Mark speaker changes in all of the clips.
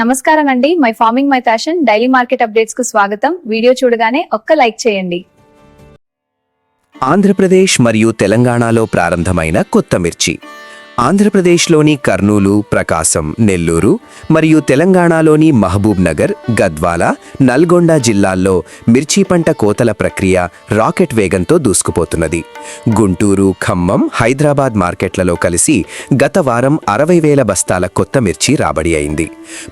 Speaker 1: నమస్కారం అండి my farming my fashion daily market అప్డేట్స్కు స్వాగతం. వీడియో చూడగానే ఒక్క లైక్ చేయండి.
Speaker 2: ఆంధ్రప్రదేశ్ మరియు తెలంగాణలో ప్రారంభమైన కొత్త మిర్చి. ఆంధ్రప్రదేశ్లోని కర్నూలు ప్రకాశం నెల్లూరు మరియు తెలంగాణలోని మహబూబ్ నగర్ గద్వాల నల్గొండ జిల్లాల్లో మిర్చి పంట కోతల ప్రక్రియ రాకెట్ వేగంతో దూసుకుపోతున్నది. గుంటూరు ఖమ్మం హైదరాబాద్ మార్కెట్లలో కలిసి గత వారం అరవై వేల బస్తాల కొత్త మిర్చి రాబడి అయింది.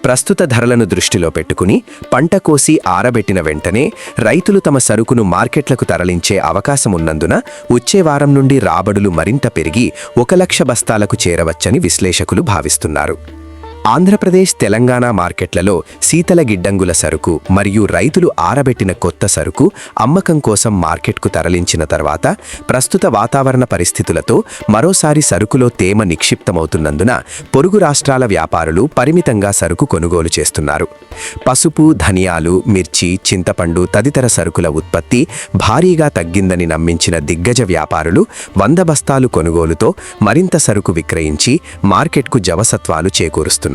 Speaker 2: ప్రస్తుత ధరలను దృష్టిలో పెట్టుకుని పంట కోసి ఆరబెట్టిన వెంటనే రైతులు తమ సరుకును మార్కెట్లకు తరలించే అవకాశం ఉన్నందున వచ్చే వారం నుండి రాబడులు మరింత పెరిగి ఒక లక్ష బస్తాలకు చేరవచ్చని విశ్లేషకులు భావిస్తున్నారు. ఆంధ్రప్రదేశ్ తెలంగాణ మార్కెట్లలో శీతల గిడ్డంగుల సరుకు మరియు రైతులు ఆరబెట్టిన కొత్త సరుకు అమ్మకం కోసం మార్కెట్కు తరలించిన తర్వాత ప్రస్తుత వాతావరణ పరిస్థితులతో మరోసారి సరుకులో తేమ నిక్షిప్తమవుతున్నందున పొరుగు రాష్ట్రాల వ్యాపారులు పరిమితంగా సరుకు కొనుగోలు చేస్తున్నారు. పసుపు ధనియాలు మిర్చి చింతపండు తదితర సరుకుల ఉత్పత్తి భారీగా తగ్గిందని నమ్మించిన దిగ్గజ వ్యాపారులు వంద బస్తాలు కొనుగోలుతో మరింత సరుకు విక్రయించి మార్కెట్కు జవసత్వాలు చేకూరుస్తున్నారు.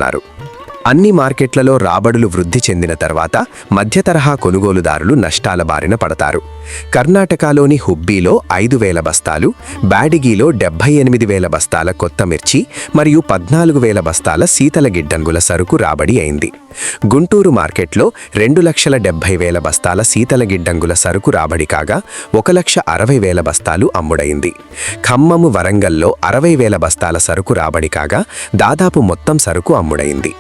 Speaker 2: అన్ని మార్కెట్లలో రాబడులు వృద్ధి చెందిన తర్వాత మధ్యతరహా కొనుగోలుదారులు నష్టాల బారిన పడతారు. కర్ణాటకలోని హుబ్బీలో ఐదు వేల బస్తాలు బ్యాడిగిలో డెబ్బై ఎనిమిది వేల బస్తాల కొత్త మిర్చి మరియు పద్నాలుగు వేల బస్తాల శీతల గిడ్డంగుల సరుకు రాబడి అయింది. గుంటూరు మార్కెట్లో రెండు లక్షల డెబ్బై వేల బస్తాల శీతల గిడ్డంగుల సరుకు రాబడి కాగా ఒక లక్ష అరవై వేల బస్తాలు అమ్ముడైంది. ఖమ్మము వరంగల్లో అరవై వేల బస్తాల సరుకు రాబడి కాగా దాదాపు మొత్తం సరుకు అమ్ముడైంది.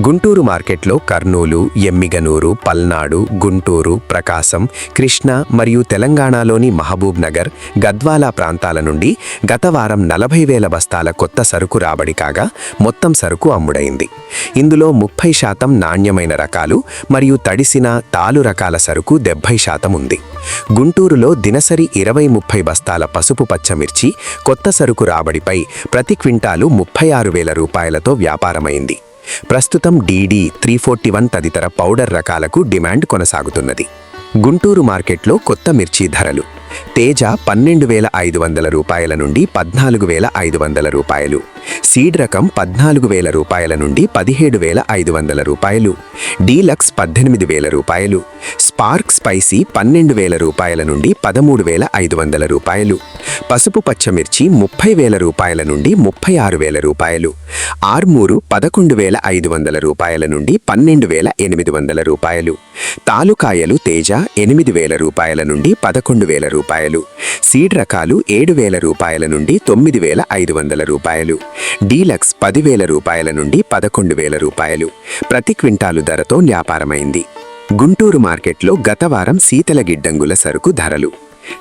Speaker 2: గుంటూరు మార్కెట్లో కర్నూలు ఎమ్మిగనూరు పల్నాడు గుంటూరు ప్రకాశం కృష్ణ మరియు తెలంగాణలోని మహబూబ్ నగర్ గద్వాలా ప్రాంతాల నుండి గత వారం నలభై వేల బస్తాల కొత్త సరుకు రాబడి కాగా మొత్తం సరుకు అమ్ముడైంది. ఇందులో ముప్పై శాతం నాణ్యమైన రకాలు మరియు తడిసిన తాలు రకాల సరుకు డెబ్బై శాతం ఉంది. గుంటూరులో దినసరి ఇరవై ముప్పై బస్తాల పసుపు పచ్చమిర్చి కొత్త సరుకు రాబడిపై ప్రతి క్వింటాలు ముప్పై ఆరు వేల రూపాయలతో వ్యాపారమైంది. ప్రస్తుతం డీడీ త్రీ ఫోర్టీ వన్ తదితర పౌడర్ రకాలకు డిమాండ్ కొనసాగుతున్నది. గుంటూరు మార్కెట్లో కొత్త మిర్చి ధరలు. తేజ పన్నెండు వేల ఐదు వందల రూపాయల నుండి పద్నాలుగు వేల ఐదు వందల రూపాయలు. సీడ్ రకం పద్నాలుగు వేల రూపాయల నుండి పదిహేడు వేల ఐదు వందల రూపాయలు. డీలక్స్ పద్దెనిమిది వేల రూపాయలు. స్పార్క్ స్పైసీ పన్నెండు వేల రూపాయల నుండి పదమూడు వేల ఐదు వందల రూపాయలు. పసుపు పచ్చమిర్చి ముప్పై వేల రూపాయల నుండి ముప్పై ఆరు వేల రూపాయలు ఆర్మూరు పదకొండు వేల ఐదు వందల రూపాయల నుండి పన్నెండు వేల ఎనిమిది వందల రూపాయలు తాలుకాయలు తేజ ఎనిమిది వేల రూపాయల నుండి పదకొండు వేల రూపాయలు సీడ్ రకాలు ఏడు వేల రూపాయల నుండి తొమ్మిది వేల ఐదు వందల రూపాయలు డీలక్స్ పదివేల రూపాయల నుండి పదకొండు వేల రూపాయలు. ప్రతి క్వింటాలు ధరతో వ్యాపారమైంది. గుంటూరు మార్కెట్లో గత వారం శీతల గిడ్డంగుల సరుకు ధరలు.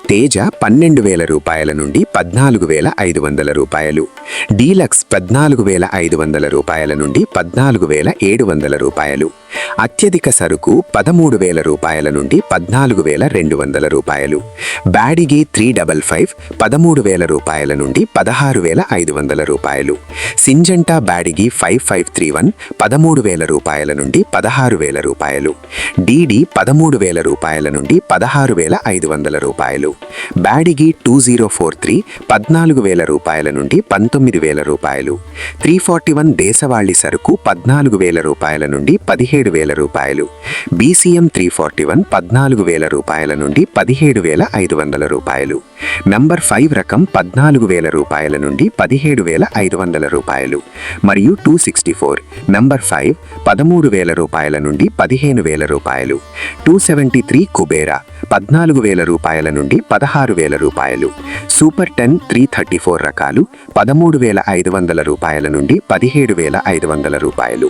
Speaker 2: తేజ పన్నెండు వేల రూపాయల నుండి పద్నాలుగు వేల ఐదు వందల రూపాయలు. డీలక్స్ పద్నాలుగు వేల ఐదు వందల రూపాయల నుండి పద్నాలుగు వేల ఏడు వందల రూపాయలు. అత్యధిక సరుకు పదమూడు వేల రూపాయల నుండి పద్నాలుగు వేల రెండు వందల రూపాయలు. బ్యాడిగి త్రీ డబల్ ఫైవ్ పదమూడు వేల రూపాయల నుండి పదహారు వేల ఐదు వందల రూపాయలు. Syngenta Byadgi five five three one పదమూడు వేల రూపాయల నుండి పదహారు వేల రూపాయలు. డీడీ పదమూడు వేల రూపాయల నుండి పదహారు వేల ఐదు వందల రూపాయలు. Byadgi two zero four three పద్నాలుగు వేల రూపాయల నుండి పంతొమ్మిది వేల రూపాయలు. త్రీ ఫార్టీ వన్ దేశవాళీ సరుకు పద్నాలుగు వేల రూపాయల నుండి పదిహేడు వేల రూపాయలు. బీసీఎం త్రీ ఫార్టీ వన్ పద్నాలుగు వేల రూపాయల నుండి పదిహేడు వేల ఐదు వందల రూపాయలు. నంబర్ ఫైవ్ రకం పద్నాలుగు వేల రూపాయల నుండి పదిహేడు వేల ఐదు వందల రూపాయలు. మరియు two sixty four number five పదమూడు వేల రూపాయల నుండి పదిహేను వేల రూపాయలు. టూ సెవెంటీ త్రీ కుబేరా పద్నాలుగు వేల రూపాయల నుండి పదహారు వేల రూపాయలు. Super ten three thirty four రకాలు పదమూడు వేల ఐదు వందల రూపాయల నుండి పదిహేడు వేల ఐదు వందల రూపాయలు.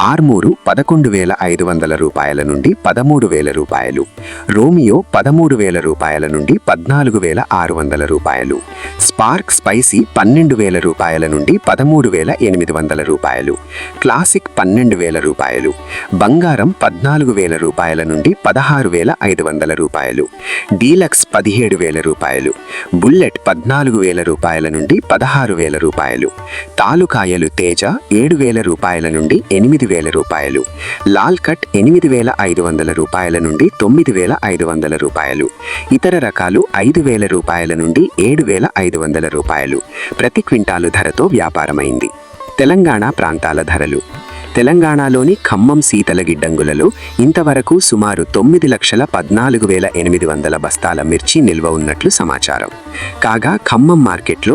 Speaker 2: ఆర్మూరు పదకొండు వేల ఐదు వందల రూపాయల నుండి పదమూడు వేల రూపాయలు. రోమియో పదమూడు వేల రూపాయల నుండి పద్నాలుగు వేల ఆరు వందల రూపాయలు. స్పార్క్ స్పైసీ పన్నెండు వేల రూపాయల నుండి పదమూడు వేల ఎనిమిది వందల రూపాయలు. క్లాసిక్ పన్నెండు వేల రూపాయలు. బంగారం పద్నాలుగు వేల రూపాయల నుండి పదహారు వేల ఐదు వందల రూపాయలు. డీలక్స్ పదిహేడు వేల రూపాయలు. బుల్లెట్ పద్నాలుగు వేల రూపాయల నుండి పదహారు వేల రూపాయలు. తాలుకాయలు తేజ ఏడు వేల రూపాయల నుండి ఎనిమిది వేల రూపాయలు. లాల్ కట్ ఎనిమిది వేల ఐదు వందల రూపాయల నుండి తొమ్మిది వేల ఐదు వందల రూపాయలు. ఇతర రకాలు ఐదు వేల రూపాయల నుండి ఏడు వేల ఐదు వందల రూపాయలు. ప్రతి క్వింటాలు ధరతో వ్యాపారమైంది. తెలంగాణ ప్రాంతాల ధరలు. తెలంగాణలోని ఖమ్మం శీతల గిడ్డంగులలో ఇంతవరకు సుమారు తొమ్మిది లక్షల పద్నాలుగు వేల ఎనిమిది వందల బస్తాల మిర్చి నిల్వ ఉన్నట్లు సమాచారం. కాగా ఖమ్మం మార్కెట్లో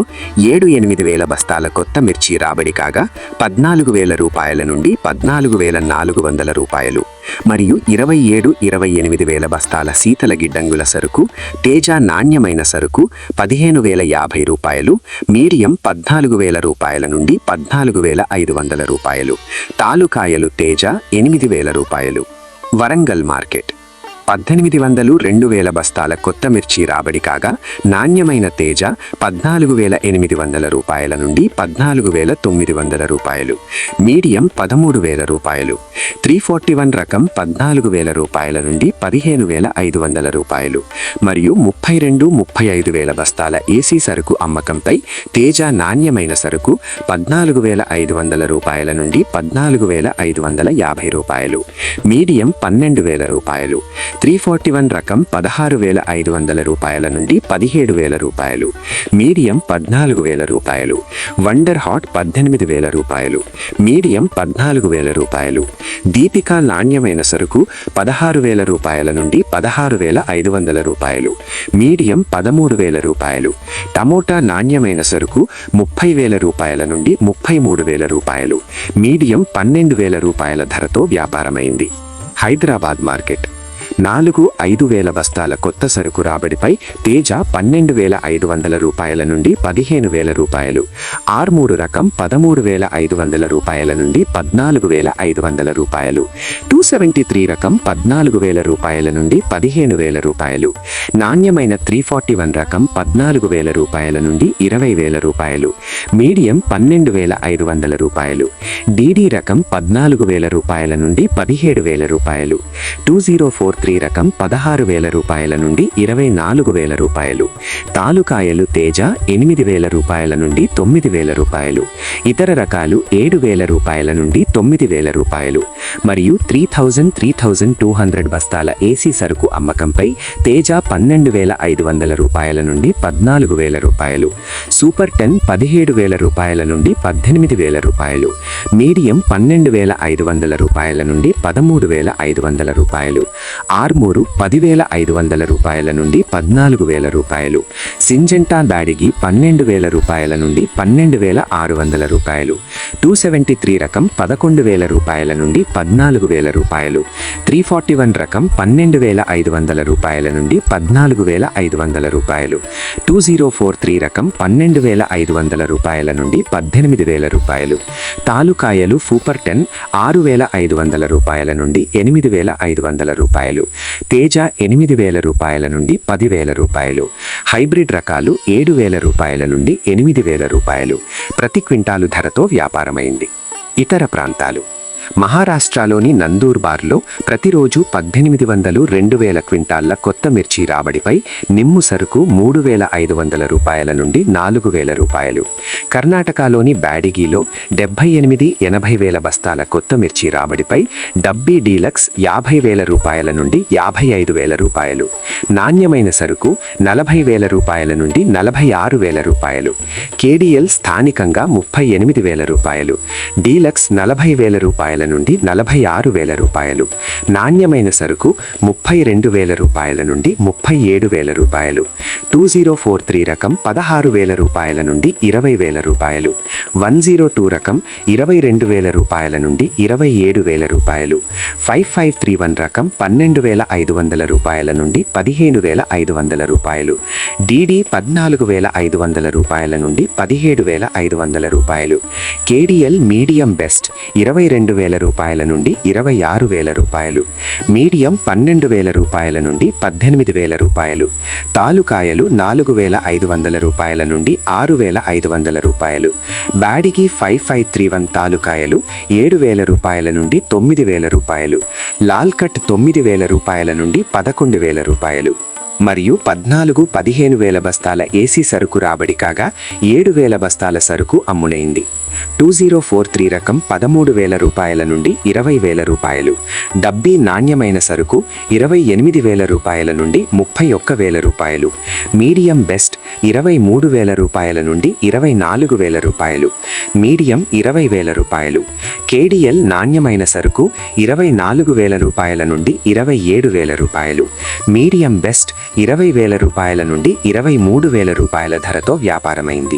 Speaker 2: ఏడు ఎనిమిది వేల బస్తాల కొత్త మిర్చి రాబడి కాగా పద్నాలుగు వేల రూపాయల నుండి పద్నాలుగు వేల నాలుగు వందల రూపాయలు మరియు ఇరవై ఏడు ఇరవై ఎనిమిది వేల బస్తాల శీతల గిడ్డంగుల సరుకు తేజ నాణ్యమైన సరుకు పదిహేను వేల యాభై రూపాయలు మీడియం పద్నాలుగు వేల రూపాయల నుండి పద్నాలుగు వేల ఐదు వందల రూపాయలు తాలుకాయలు తేజ ఎనిమిది వేల రూపాయలు. వరంగల్ మార్కెట్. పద్దెనిమిది వందలు రెండు వేల బస్తాల కొత్త మిర్చి రాబడి కాగా నాణ్యమైన తేజ పద్నాలుగు వేల ఎనిమిది వందల రూపాయల నుండి పద్నాలుగు వేల తొమ్మిది వందల రూపాయలు. మీడియం పదమూడు వేల రూపాయలు. త్రీ ఫార్టీ వన్ రకం పద్నాలుగు వేల రూపాయల నుండి పదిహేను వేల ఐదు వందల రూపాయలు. మరియు ముప్పై రెండు ముప్పై ఐదు వేల బస్తాల ఏసీ సరుకు అమ్మకంపై తేజ నాణ్యమైన సరుకు పద్నాలుగు వేల ఐదు వందల రూపాయల నుండి పద్నాలుగు వేల ఐదు వందల యాభై రూపాయలు. మీడియం పన్నెండు వేల రూపాయలు. త్రీ ఫార్టీ వన్ రకం పదహారు వేల ఐదు వందల రూపాయల నుండి పదిహేడు వేల రూపాయలు. మీడియం పద్నాలుగు వేల రూపాయలు. వండర్ హాట్ పద్దెనిమిది వేల రూపాయలు. మీడియం పద్నాలుగు వేల రూపాయలు. దీపిక నాణ్యమైన సరుకు పదహారు వేల రూపాయల నుండి పదహారు వేల ఐదు వందల రూపాయలు. మీడియం పదమూడు వేల రూపాయలు. టమోటా నాణ్యమైన సరుకు ముప్పై వేల రూపాయల నుండి ముప్పై మూడు వేల రూపాయలు. మీడియం పన్నెండు వేల రూపాయల ధరతో వ్యాపారమైంది. హైదరాబాద్ మార్కెట్. నాలుగు ఐదు వేల బస్తాల కొత్త సరుకు రాబడిపై తేజ పన్నెండు వేల ఐదు వందల రూపాయల నుండి పదిహేను వేల రూపాయలు. ఆర్మూరు రకం పదమూడు వేల ఐదు వందల రూపాయల నుండి పద్నాలుగు వేల ఐదు వందల రూపాయలు. టూ సెవెంటీ త్రీ రకం పద్నాలుగు వేల రూపాయల నుండి పదిహేను వేల రూపాయలు. నాణ్యమైన త్రీ ఫార్టీ వన్ రకం పద్నాలుగు వేల రూపాయల నుండి ఇరవై వేల రూపాయలు. మీడియం పన్నెండు వేల ఐదు వందల రూపాయలు. డీడీ రకం పద్నాలుగు వేల రూపాయల నుండి పదిహేడు వేల రూపాయలు. టూ జీరో ఫోర్ త్రీ రకం పదహారు వేల రూపాయల నుండి ఇరవై నాలుగు వేల రూపాయలు. తాలుకాయలు తేజ ఎనిమిది వేల రూపాయల నుండి తొమ్మిది వేల రూపాయలు. ఇతర రకాలు ఏడు వేల రూపాయల నుండి తొమ్మిది వేల రూపాయలు. మరియు three thousand three thousand two hundred బస్తాల ఏసీ సరుకు అమ్మకంపై తేజ పన్నెండు వేల ఐదు వందల రూపాయల నుండి పద్నాలుగు వేల రూపాయలు. సూపర్ టెన్ పదిహేడు వేల రూపాయల నుండి పద్దెనిమిది వేల రూపాయలు. మీడియం పన్నెండు వేల ఐదు వందల రూపాయల నుండి పదమూడు వేల ఐదు వందల రూపాయలు. ఆర్మూరు పదివేల ఐదు వందల రూపాయల నుండి పద్నాలుగు వేల రూపాయలు. సింజెంటా బ్యాడిగి పన్నెండు వేల రూపాయల నుండి పన్నెండు వేల ఆరు వందల రూపాయలు. టూ సెవెంటీ త్రీ రకం పదకొండు వేల రూపాయల నుండి పద్నాలుగు వేల రూపాయలు. త్రీ ఫార్టీ వన్ రకం పన్నెండు వేల ఐదు వందల రూపాయల నుండి పద్నాలుగు వేల ఐదు వందల రూపాయలు. టూ జీరో ఫోర్ త్రీ రకం పన్నెండు వేల ఐదు వందల రూపాయల నుండి పద్దెనిమిది వేల రూపాయలు. తాలుకాయలు ఫూపర్ టెన్ ఆరు వేల ఐదు వందల రూపాయల నుండి ఎనిమిది వేల ఐదు వందల రూపాయలు. తేజ ఎనిమిది వేల రూపాయల నుండి పదివేల రూపాయలు. హైబ్రిడ్ రకాలు ఏడు వేల రూపాయల నుండి ఎనిమిది వేల రూపాయలు. ప్రతి క్వింటాలు ధరతో వ్యాపారమైంది. ఇతర ప్రాంతాలు. మహారాష్ట్రలోని నందూర్ బార్లో ప్రతిరోజు పద్దెనిమిది వందలు రెండు వేల క్వింటాళ్ళ కొత్త మిర్చి రాబడిపై నిమ్ము సరుకు మూడు వేల ఐదు వందల రూపాయల నుండి నాలుగు వేల రూపాయలు. కర్ణాటకలోని బ్యాడిగిలో డెబ్బై ఎనిమిది ఎనభై వేల బస్తాల కొత్త మిర్చి రాబడిపై డబ్బీ డీలక్స్ యాభై వేల రూపాయల నుండి యాభై ఐదు వేల రూపాయలు. నాణ్యమైన సరుకు నలభై వేల రూపాయల నుండి నలభై ఆరు వేల రూపాయలు. కేడిఎల్ స్థానికంగా ముప్పై ఎనిమిది వేల రూపాయలు. డీలక్స్ నలభై వేల రూపాయల నుండి నలభై ఆరు వేల రూపాయలు. నాణ్యమైన సరుకు ముప్పై రెండు వేల రూపాయల నుండి ముప్పై ఏడు వేల రూపాయలు. టూ జీరో ఫోర్ త్రీ రకం పదహారు వేల రూపాయల నుండి ఇరవై వేల రూపాయలు. వన్ జీరో టూ రకం ఇరవై రెండు వేల రూపాయల నుండి ఇరవై ఏడు వేల రూపాయలు. ఫైవ్ ఫైవ్ త్రీ వన్ రకం పన్నెండు వేల ఐదు వందల రూపాయల నుండి పదిహేను వేల ఐదు వందల రూపాయలు. డీడీ పద్నాలుగు వేల ఐదు వందల రూపాయల నుండి పదిహేడు వేల ఐదు వందల రూపాయలు. కేడిఎల్ మీడియం బెస్ట్ ఇరవై రెండు వేల రూపాయల నుండి ఇరవై ఆరు వేల రూపాయలు. మీడియం పన్నెండు వేల రూపాయల నుండి పద్దెనిమిది వేల రూపాయలు. తాలుకాయలు నాలుగు వేల ఐదు వందల రూపాయల నుండి ఆరు వేల ఐదు వందల రూపాయలు. Byadgi five five three one తాలూకాయలు ఏడు వేల రూపాయల నుండి తొమ్మిది వేల రూపాయలు లాల్ కట్ తొమ్మిది వేల రూపాయల నుండి పదకొండు వేల రూపాయలు. మరియు పద్నాలుగు పదిహేను వేల బస్తాల ఏసీ సరుకు రాబడి కాగా ఏడు వేల బస్తాల సరుకు అమ్ముడైంది టూ జీరో ఫోర్ త్రీ రకం పదమూడు వేల రూపాయల నుండి ఇరవై వేల రూపాయలు. డబ్బీ నాణ్యమైన సరుకు ఇరవై ఎనిమిది వేల రూపాయల నుండి ముప్పై ఒక్క వేల రూపాయలు. మీడియం బెస్ట్ ఇరవై మూడు వేల రూపాయల నుండి ఇరవై నాలుగు వేల రూపాయలు. మీడియం ఇరవై వేల రూపాయలు. కేడిఎల్ నాణ్యమైన సరుకు ఇరవై నాలుగు వేల రూపాయల నుండి ఇరవై ఏడు వేల రూపాయలు. మీడియం బెస్ట్ ఇరవై వేల రూపాయల నుండి ఇరవై మూడు వేల రూపాయల ధరతో వ్యాపారమైంది.